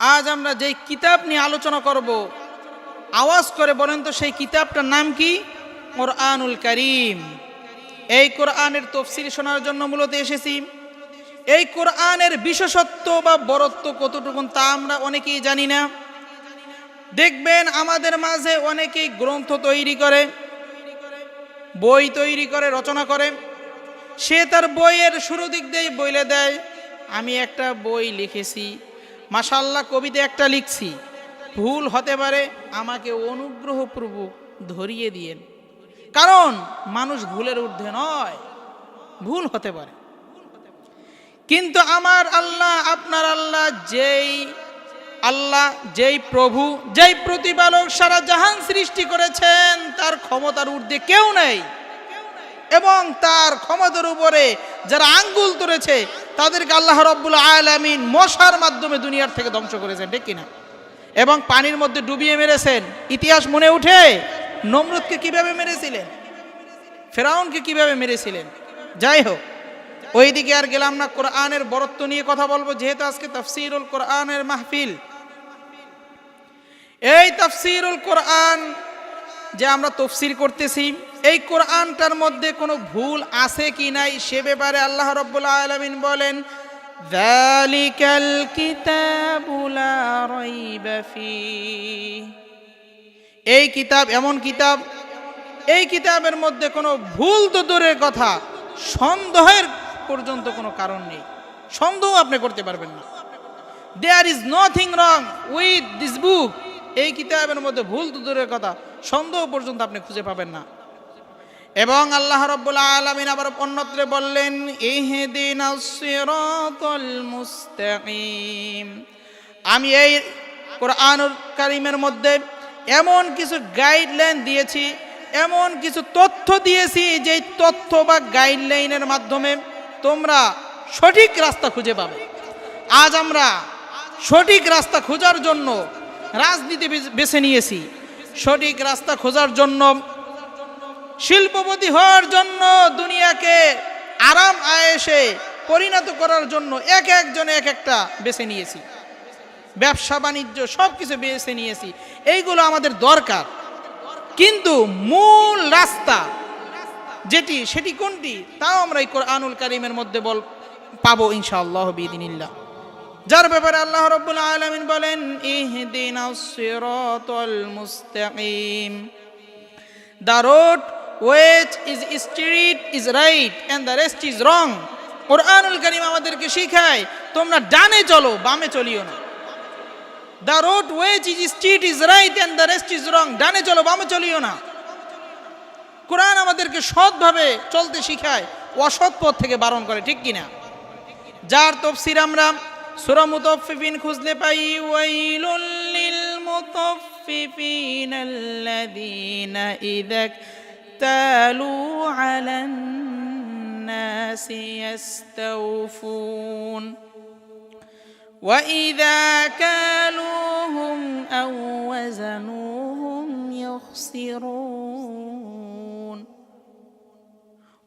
আজ আমরা যেই কিতাব নিয়ে আলোচনা করব, আওয়াজ করে বলেন তো সেই কিতাবটার নাম কি? কোরআনুল করিম। এই কোরআনের তফসির শোনার জন্য মূলত এসেছি। এই কোরআনের বিশেষত্ব বা বরত্ব কতটুকুন তা আমরা অনেকেই জানি না। দেখবেন আমাদের মাঝে অনেকেই গ্রন্থ তৈরি করে, বই তৈরি করে, রচনা করে। সে তার বইয়ের শুরু দিক দিয়ে বইলে দেয়, আমি একটা বই লিখেছি। মাসাল্লাহ কবিতা একটা লিখছি, ভুল হতে পারে আমাকে অনুগ্রহপূর্বক ধরিয়ে দিয়েন। কারণ মানুষ ভুলের ঊর্ধ্বে নয়, ভুল হতে পারে। কিন্তু আমার আল্লাহ, আপনার আল্লাহ যেই আল্লাহ, যেই প্রভু, যেই প্রতিপালক সারা জাহান সৃষ্টি করেছেন, তার ক্ষমতার ঊর্ধ্বে কেউ নেই। এবং তার ক্ষমতার উপরে যারা আঙ্গুল তুলেছে, তাদেরকে আল্লাহ রব্বুল আলামিন মশার মাধ্যমে দুনিয়ার থেকে ধ্বংস করেছেন, ঠিক কিনা? এবং পানির মধ্যে ডুবিয়ে মেরেছেন। ইতিহাস মনে উঠে? নমরুদকে কীভাবে মেরেছিলেন? ফেরাউনকে কীভাবে মেরেছিলেন? যাই হোক, ওইদিকে আর গেলাম না, কোরআনের বরত্ব নিয়ে কথা বলব, যেহেতু আজকে তফসিরুল কোরআনের মাহফিল। এই তফসিরুল কোরআন যে আমরা তফসির করতেছি এই কোরআনটার মধ্যে কোনো ভুল আছে কি নাই সে ব্যাপারে আল্লাহ রব্বুল আলমিন বলেন ذَلِكَ الْكِتَابُ لَا رَيْبَ فِيهِ এই কিতাব এমন কিতাব এই কিতাবের মধ্যে কোনো ভুল তো দূরের কথা সন্দেহের পর্যন্ত কোনো কারণ নেই সন্দেহ আপনি করতে পারবেন না there is nothing wrong with this book এই কিতাবের মধ্যে ভুল তো দূরের কথা সন্দেহ পর্যন্ত আপনি খুঁজে পাবেন না এবং আল্লাহ রব্বুল আলমিন আবার অন্যত্রে বললেন ইহদিন মুস্তাকিম। আমি এই কোরআনুল কারিমের মধ্যে এমন কিছু গাইডলাইন দিয়েছি, এমন কিছু তথ্য দিয়েছি, যেই তথ্য বা গাইডলাইনের মাধ্যমে তোমরা সঠিক রাস্তা খুঁজে পাবে। আজ আমরা সঠিক রাস্তা খোঁজার জন্য রাজনীতি বেছে নিয়েছি। সঠিক রাস্তা খোঁজার জন্য শিল্পপতি হওয়ার জন্য দুনিয়াকে আরাম আয়েসে পরিণত করার জন্য এক একজন এক একটা বেছে নিয়েছি। ব্যবসা, বাণিজ্য সব কিছু বেছে নিয়েছি। এইগুলো আমাদের দরকার। কিন্তু মূল রাস্তা যেটি, সেটি কোনটি? তাও আমরা এই কোরআনুল কারিমের মধ্যে বল, পাবো ইনশাআল্লাহ বিদিনিল্লাহ যার ব্যাপারে আল্লাহ রব্বুল আলামিন বলেন সিরাতাল মুস্তাকিম। The road which is straight is right and the rest is wrong. কোরআনুল কারীম আমাদেরকে শিখায়, তোমরা ডানে চলো, বামে চলিও না। The road ways is street is right and the rest is wrong ডানে চলো, বামে চলিও না। কোরআন আমাদেরকে সৎভাবে চলতে শিখায়, অসৎ পথ থেকে বারণ করে, ঠিক কিনা? যার তফসির আমরা সূরা মুতাফফিফিন খুঁজলে পাই, ওয়াইলুল লিল মুতাফফিফিন আল্লাযীনা ইযা اكتالوا على الناس يستوفون واذا كالوهم أو وزنوهم يخسرون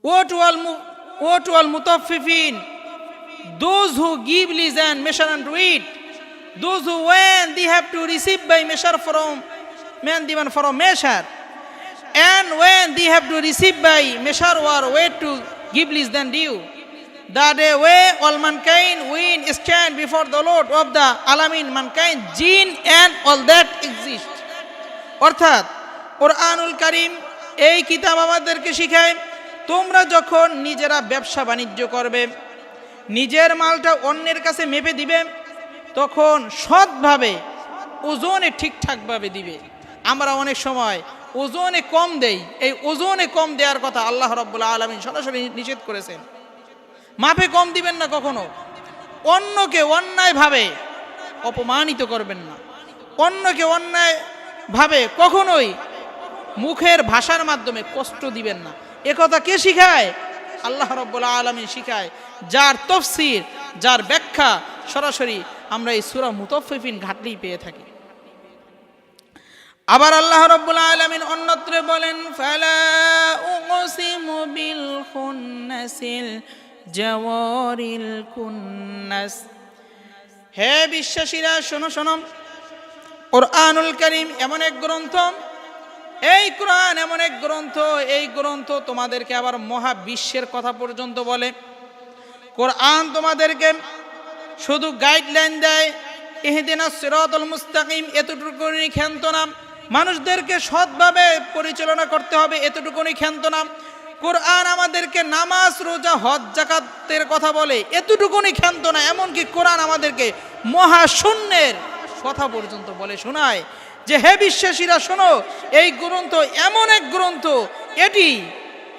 Woe to mutaffifin those who give less than measure and weight, those who when they have to receive by measure from, from measure, and when they have to receive by measure or way to give lease than due. That a way all mankind will stand before the Lord of the Alamin, mankind, jinn and all that exist. অর্থাৎ কোরআনুল কারিম এই কিতাব আমাদেরকে শিখায় তোমরা যখন নিজেরা ব্যবসা বাণিজ্য করবে নিজের মালটা অন্যের কাছে মেপে দিবে তখন সৎভাবে ওজনে ঠিকঠাকভাবে দিবে আমরা অনেক সময় ওজনে কম দেই, এই ওজনে কম দেওয়ার কথা আল্লাহ রব্বুল আলমিন সরাসরি নিষেধ করেছেন। মাপে কম দিবেন না কখনো। অন্যকে অন্যায়ভাবে অপমানিত করবেন না। অন্যকে অন্যায় ভাবে কখনোই মুখের ভাষার মাধ্যমে কষ্ট দিবেন না। একথা কে শিখায়? আল্লাহ রব্বুল আলমী শিখায়। যার তফসির, যার ব্যাখ্যা সরাসরি আমরা এই সুরা মুতফিফিন ঘাটলেই পেয়ে থাকি। আবার আল্লাহ রব্বুল আলমিন অন্যত্রে বলেন বিল জাওয়ারিল হে বিশ্বাসীরা, শোনো শোনো। কোরআনুল করিম এমন এক গ্রন্থ, এই কোরআন এমন এক গ্রন্থ, এই গ্রন্থ তোমাদেরকে আবার মহাবিশ্বের কথা পর্যন্ত বলে। কোরআন তোমাদেরকে শুধু গাইডলাইন দেয় এহেদিনা সিরাতুল মুস্তাকিম, এতটুকুনি ক্ষান্ত না মানুষদেরকে সৎভাবে পরিচালনা করতে হবে, এতটুকুনি ক্ষান্ত নাম। কোরআন আমাদেরকে নামাজ, রোজা, হজ জাকাতের কথা বলে, এতটুকুনি ক্ষান্ত না, এমনকি কোরআন আমাদেরকে মহাশূন্যের কথা পর্যন্ত বলে। শোনায় যে, হে বিশ্বাসীরা, শোনো, এই গ্রন্থ এমন এক গ্রন্থ, এটি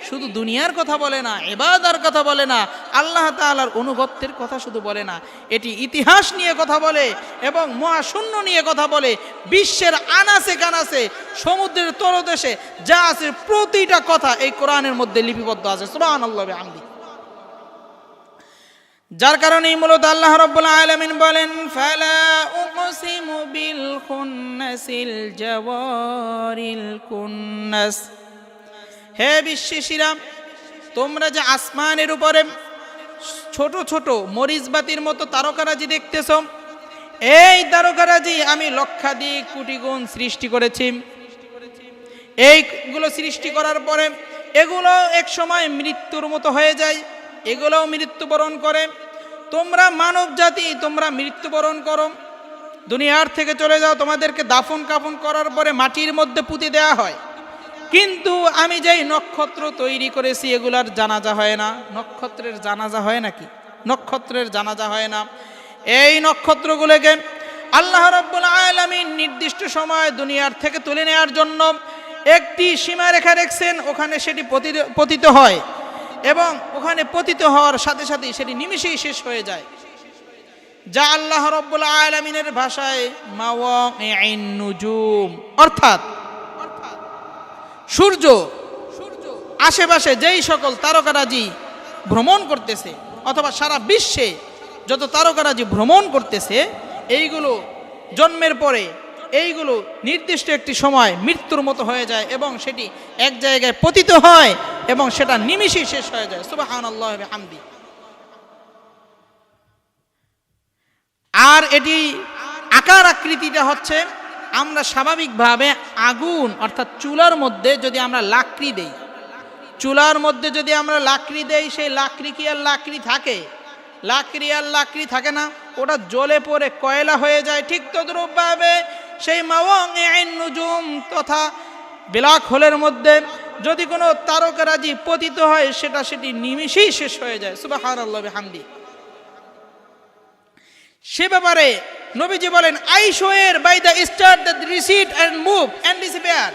শুধু দুনিয়ার কথা বলে না এবাদার কথা বলে না, আল্লাহ তাআলার অনুগত্যের কথা শুধু বলে না, এটি ইতিহাস নিয়ে কথা বলে এবং মহাশূন্য নিয়ে কথা বলে, বিশ্বের আনাসে কানাসে, সমুদ্রের তলদেশে যা আছে প্রতিটা কথা এই কোরআনের মধ্যে লিপিবদ্ধ আছে সুবাহ আল্লাহ আমদি যার কারণেই মূলত আল্লাহ রব্বুল আলামিন বলেন, ফালা উকসিমু বিল খুন্নাসিল জাওয়ারিল কুন্নাস হে বিশ্বাসীরা তোমরা যে আসমানের উপরে ছোট ছোট মরিচবাতির মতো তারকারাজি দেখতেছ, এই তারকারাজি আমি লক্ষাধিক কোটি গুণ সৃষ্টি করেছি। এইগুলো সৃষ্টি করার পরে এগুলো এক সময় মৃত্যুর মতো হয়ে যায়, এগুলোও মৃত্যুবরণ করে। তোমরা মানব জাতি, তোমরা মৃত্যুবরণ করো। দুনিয়ার থেকে চলে যাও, তোমাদেরকে দাফন কাফন করার পরে মাটির মধ্যে পুঁতে দেওয়া হয়। কিন্তু আমি যেই নক্ষত্র তৈরি করেছি, এগুলার জানাজা হয় না। নক্ষত্রের জানাজা হয় নাকি? নক্ষত্রের জানাজা হয় না। এই নক্ষত্রগুলোকে আল্লাহ রব্বুল আলমিন নির্দিষ্ট সময় দুনিয়ার থেকে তুলে নেওয়ার জন্য একটি সীমারেখা রেখেছেন। ওখানে সেটি পতি- পতিত হয় এবং ওখানে পতিত হওয়ার সাথে সাথেই সেটি নিমিষেই শেষ হয়ে যায়। যা আল্লাহ রব্বুল আলমিনের ভাষায় মাওয়া অর্থাৎ সূর্য, আশেপাশে যেই সকল তারকারাজি ভ্রমণ করতেছে, অথবা সারা বিশ্বে যত তারকারাজি ভ্রমণ করতেছে, এইগুলো জন্মের পরে, এইগুলো নির্দিষ্ট একটি সময় মৃত্যুর মতো হয়ে যায় এবং সেটি এক জায়গায় পতিত হয় এবং সেটা নিমিষেই শেষ হয়ে যায়। সুবাহান আল্লাহ হামদি আর এটি আকার আকৃতিটা হচ্ছে আমরা স্বাভাবিকভাবে আগুন, অর্থাৎ চুলার মধ্যে যদি আমরা লাকড়ি দেই, চুলার মধ্যে যদি আমরা লাকড়ি দেই, সেই লাকড়ি কি আর লাকড়ি থাকে? লাকড়ি আর লাকড়ি থাকে না, ওটা জ্বলে পড়ে কয়লা হয়ে যায়, ঠিক তদ্রূপভাবে সেই মাওয়াং নুজুম তথা ব্ল্যাক হোলের মধ্যে যদি কোনো তারকারাজি পতিত হয়, সেটা সেটি নিমিষেই শেষ হয়ে যায়। সুবাহ হামদি সে ব্যাপারে নবীজি বলেন, I swear by the star the recede and move and disappear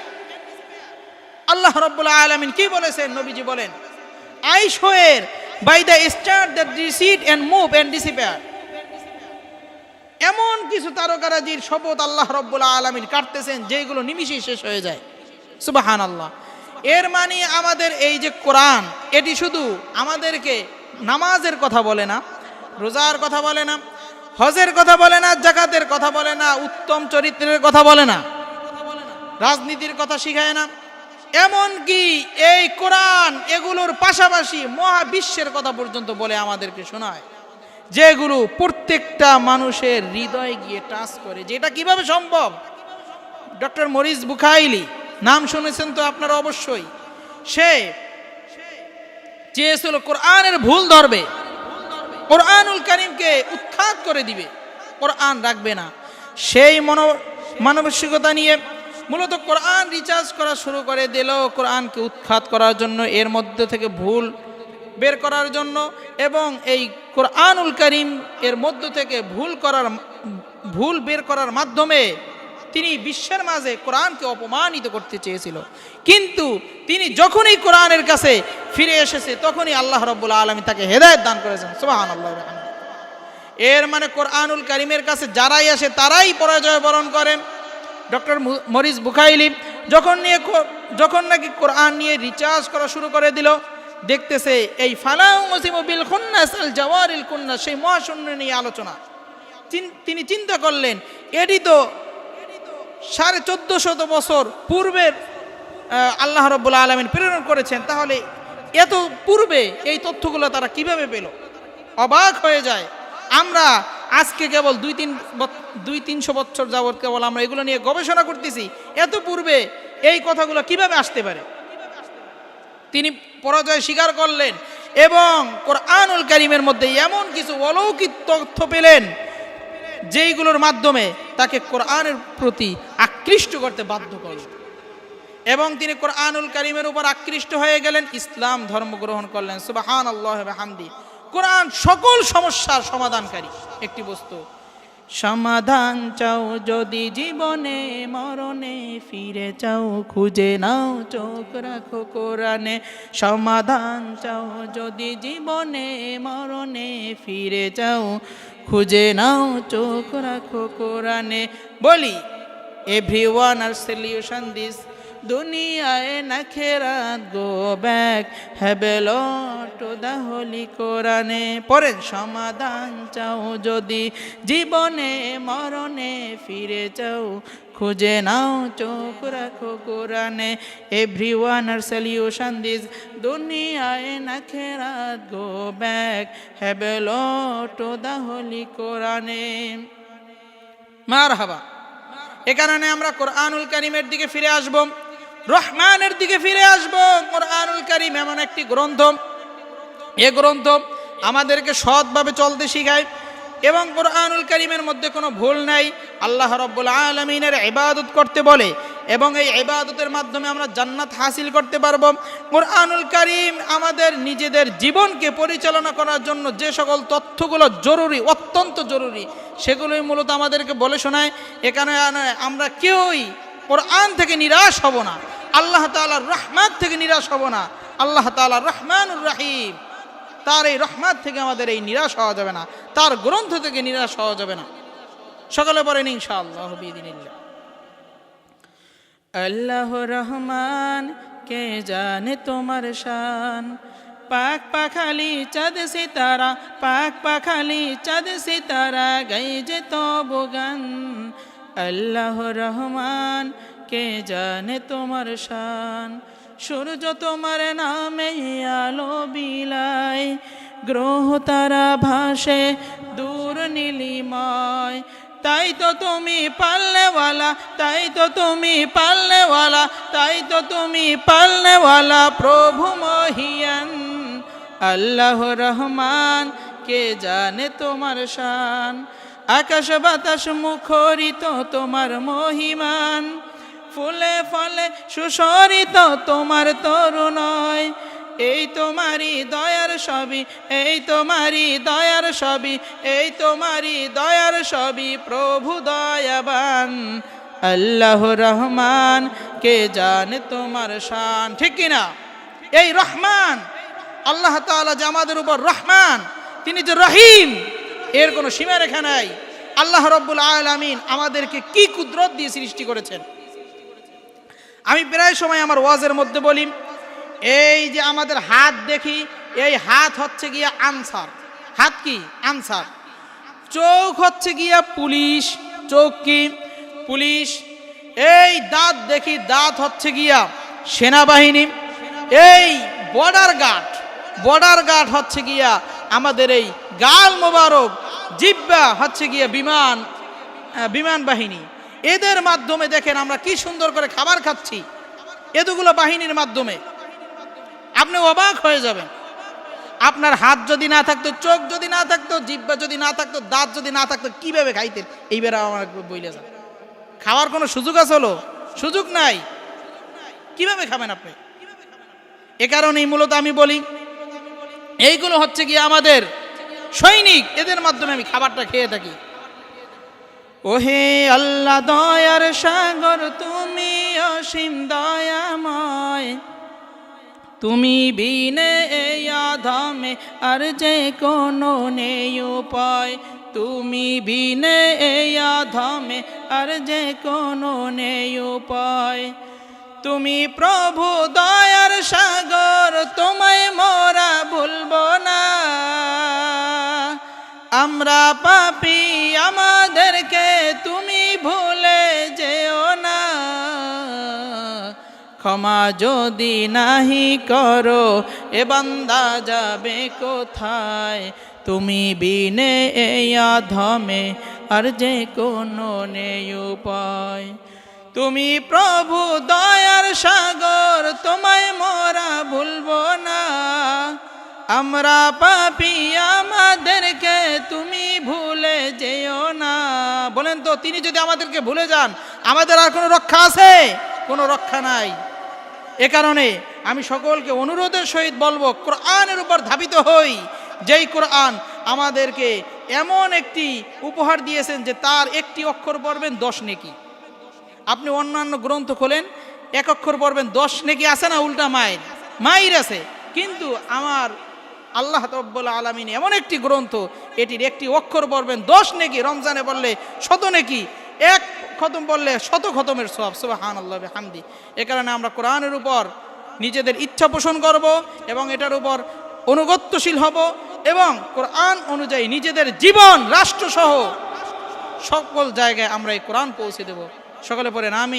Allah রব্বুল আলমিন কি বলেছেন? নবীজি বলেন, I swear by the star the recede and move and disappear এমন কিছু তারকারাজির শপথ আল্লাহ রব্বুল আলমিন কাটতেছেন, যেগুলো নিমিষেই শেষ হয়ে যায়। সুবাহান আল্লাহ এর মানে আমাদের এই যে কোরআন, এটি শুধু আমাদেরকে নামাজের কথা বলে না, রোজার কথা বলে না হজের কথা বলে না, জাকাতের কথা বলে না, উত্তম চরিত্রের কথা বলে না, রাজনীতির কথা শিখায় না। এমন কি এই কোরআন এগুলোর পাশাপাশি মহাবিশ্বের কথা পর্যন্ত বলে আমাদেরকে শোনায়, যেগুলো প্রত্যেকটা মানুষের হৃদয়ে গিয়ে টাচ করে। যে এটা কীভাবে সম্ভব? ডক্টর মরিস বুখাইলি, নাম শুনেছেন তো আপনারা অবশ্যই, সে চেয়েছিল কোরআনের ভুল ধরবে কোরআনুল করিমকে উৎখাত করে দিবে। কোরআন রাখবে না। সেই মনো মানসিকতা নিয়ে মূলত কোরআন রিচার্জ করা শুরু করে দিল কোরআনকে উৎখাত করার জন্য, এর মধ্যে থেকে ভুল বের করার জন্য এবং এই কোরআনুল করিম এর মধ্য থেকে ভুল করার, ভুল বের করার মাধ্যমে তিনি বিশ্বের মাঝে কোরআনকে অপমানিত করতে চেয়েছিল। কিন্তু তিনি যখনই কোরআনের কাছে ফিরে এসেছে, তখনই আল্লাহ রব্বুল আলমী তাকে হেদায়ত দান করেছেন। সুবাহান আল্লাহ এর মানে কোরআনুল করিমের কাছে যারাই আসে, তারাই পরাজয় বরণ করেন। ডক্টর মরিস বুখাইলি যখন নিয়ে যখন নাকি কোরআন নিয়ে রিচার্জ করা শুরু করে দিল, দেখতেছে এই ফালাউ বিল খুন্নাস আল জাওয়ারিল কুন্নাস সেই মহাশূন্য নিয়ে আলোচনা। তিনি চিন্তা করলেন, এটি তো সাড়ে চোদ্দ শত বছর পূর্বের আল্লাহ রব্বুল আলমিন প্রেরণ করেছেন, তাহলে এত পূর্বে এই তথ্যগুলো তারা কীভাবে পেল? অবাক হয়ে যায়। আমরা আজকে কেবল দুই তিন দুই তিনশো বছর যাবৎ কেবল আমরা এগুলো নিয়ে গবেষণা করতেছি, এত পূর্বে এই কথাগুলো কীভাবে আসতে পারে? তিনি পরাজয় স্বীকার করলেন এবং কোরআনুল কারিমের মধ্যে এমন কিছু অলৌকিক তথ্য পেলেন, যেইগুলোর মাধ্যমে তাকে কোরআনের প্রতি আকৃষ্ট করতে বাধ্য করল। এবং তিনি কোরআনুল করিমের উপর আকৃষ্ট হয়ে গেলেন, ইসলাম ধর্ম গ্রহণ করলেন। সুবাহান আল্লাহ হামদি কোরআন সকল সমস্যার সমাধানকারী একটি বস্তু। সমাধান চাও যদি জীবনে, মরণে ফিরে চাও, খুঁজে নাও, চোখ রাখো কোরআনে। সমাধান চাও যদি জীবনে, মরণে ফিরে চাও, খুঁজে নাও, চোখ রাখো কোরআনে। বলি everyone R solution this দুনিয়ায় না খেরাত গো ব্যাক হ্যাবেল টু দা হোলি কোরআনে। পরেন সমাধান চাও যদি জীবনে, মরণে ফিরে চাও। খুঁজে নাও, চোখ রাখো কোরআনে। এভরিওয়ান আর সলিউশন দিস দুনিয়ায় না খেরাত গো ব্যাক হ্যাবেল টু দা হোলি কোরআনে। মার হাবা এ কারণে আমরা কোরআনুল কারিমের দিকে ফিরে আসব। রহমানের দিকে ফিরে আসব। কোরআনুল কারিম এমন একটি গ্রন্থ। এ গ্রন্থ আমাদেরকে সৎভাবে চলতে শিখায় এবং কোরআনুল কারিমের মধ্যে কোনো ভুল নাই। আল্লাহ রব্বুল আলমিনের ইবাদত করতে বলে এবং এই ইবাদতের মাধ্যমে আমরা জান্নাত হাসিল করতে পারব। কোরআনুল কারিম আমাদের নিজেদের জীবনকে পরিচালনা করার জন্য যে সকল তথ্যগুলো জরুরি, অত্যন্ত জরুরি, সেগুলোই মূলত আমাদেরকে বলে শোনায়। এখানে আমরা কেউই কোরআন থেকে নিরাশ হব না। আল্লাহ তালার রহমান থেকে নিরাশ হব না। আল্লাহ তালা রহমানুর রাহিম। তার এই রহমান থেকে আমাদের এই নিরাশ হওয়া যাবে না। তার গ্রন্থ থেকে নিরাশ হওয়া যাবে না। সকালে পড়েন ইনশাআল্লাহ বিদিনিল্লাহ আল্লাহ রহমান, কে জানে তোমার শান? পাক পাখালি চাঁদ সিতারা, পাক পাখালি চাঁদ সিতারা গাই যে তবু গান আল্লাহ রহমান, কে জানে তোমার শান? সূর্য তোমার নামে আলো বিলাই গ্রহ তারা ভাসে দূর নীলিময়। তাই তো তুমি পাল্লেওয়ালা, তাই তো তুমি পাল্লেওয়ালা, তাই তো তুমি পাল্লেওয়ালা প্রভু মহিয়ান। আল্লাহ রহমান, কে জানে তোমার শান? আকাশ বাতাস মুখরিত তোমার মহিমান। ফুলে ফলে সুসরিত তোমার তরুণয়। এই তোমারই দয়ার সবই, এই তোমারই দয়ার সবই, এই তোমারই দয়ার সবই প্রভু দয়াবান। আল্লাহ রহমান, কে জানে তোমার শান, ঠিক কিনা এই রহমান, আল্লাহ তাআলা যে আমাদের উপর রহমান, তিনি যে রহিম এর কোনো সীমারেখা নাই। আল্লাহ রব্বুল আলামিন আমাদেরকে কি কুদরত দিয়ে সৃষ্টি করেছেন? আমি প্রায় সময় আমার ওয়াজের মধ্যে বলি, এই যে আমাদের হাত দেখি, এই হাত হচ্ছে গিয়া আনসার। হাত কি? আনসার। চোখ হচ্ছে গিয়া পুলিশ। চোখ কি? পুলিশ। এই দাঁত দেখি, দাঁত হচ্ছে গিয়া সেনাবাহিনী। এই বর্ডার গার্ড। বর্ডার গার্ড হচ্ছে গিয়া আমাদের এই গাল মোবারক, জিব্বা হচ্ছে গিয়ে বিমান বিমান বাহিনী। এদের মাধ্যমে দেখেন আমরা কি সুন্দর করে খাবার খাচ্ছি। এতগুলো বাহিনীর মাধ্যমে। আপনি অবাক হয়ে যাবেন। আপনার হাত যদি না থাকতো, চোখ যদি না থাকতো, জিব্বা যদি না থাকতো, দাঁত যদি না থাকতো, কীভাবে খাইতেন? এইবার আমার বইলে যান। খাওয়ার কোনো সুযোগ আছে হলো? সুযোগ নাই। কীভাবে খাবেন আপনি? এ কারণেই মূলত আমি বলি এইগুলো হচ্ছে কি আমাদের সৈনিক। এদের মাধ্যমে আমি খাবারটা খেয়ে থাকি। ওহে আল্লাহ, দয়ার সাগর, তুমি অসীম দয়াময়। তুমি বিনে এই আধামে আর যে কোনো নেই উপায়। তুমি বিনে এই আধামে আর যে কোনো নেই উপায়। তুমি প্রভু, দয়ার সাগর তোমায় আমরা পাপি, আমাদেরকে তুমি ভুলে যেও না। ক্ষমা যদি নাহি করো, এ বান্দা যাবে কোথায়? তুমি বিনে এই আধমে, আর যে কোনো নেই উপায়। তুমি প্রভু দয়ার সাগর, তোমায় মোরা ভুলব না। আমরা পাপি আমাদেরকে তুমি ভুলে যেও না। বলেন তো, তিনি যদি আমাদেরকে ভুলে যান, আমাদের আর কোনো রক্ষা আছে? কোনো রক্ষা নাই। এ কারণে আমি সকলকে অনুরোধের সহিত বলব, কোরআনের উপর ধাবিত হই। যেই কোরআন আমাদেরকে এমন একটি উপহার দিয়েছেন যে তার একটি অক্ষর পড়বেন দশ নেকি। আপনি অন্যান্য গ্রন্থ খোলেন, এক অক্ষর পড়বেন দশ নেকি, আছে না উল্টা মায়ের? মায়ের আছে। কিন্তু আমার আল্লাহ তব্বুল আলমিন এমন একটি গ্রন্থ, এটির একটি অক্ষর পড়বেন, দশ নেকি, রমজানে বললে শত নেকি, এক খতম বললে শত খতমের সব সুবাহান আল্লাহ হামদি এ কারণে আমরা কোরআনের উপর নিজেদের ইচ্ছা পোষণ করব এবং এটার উপর অনুগত্যশীল হব এবং কোরআন অনুযায়ী নিজেদের জীবন, রাষ্ট্রসহ সকল জায়গায় আমরা এই কোরআন পৌঁছে দেব। সকলে পরে আমি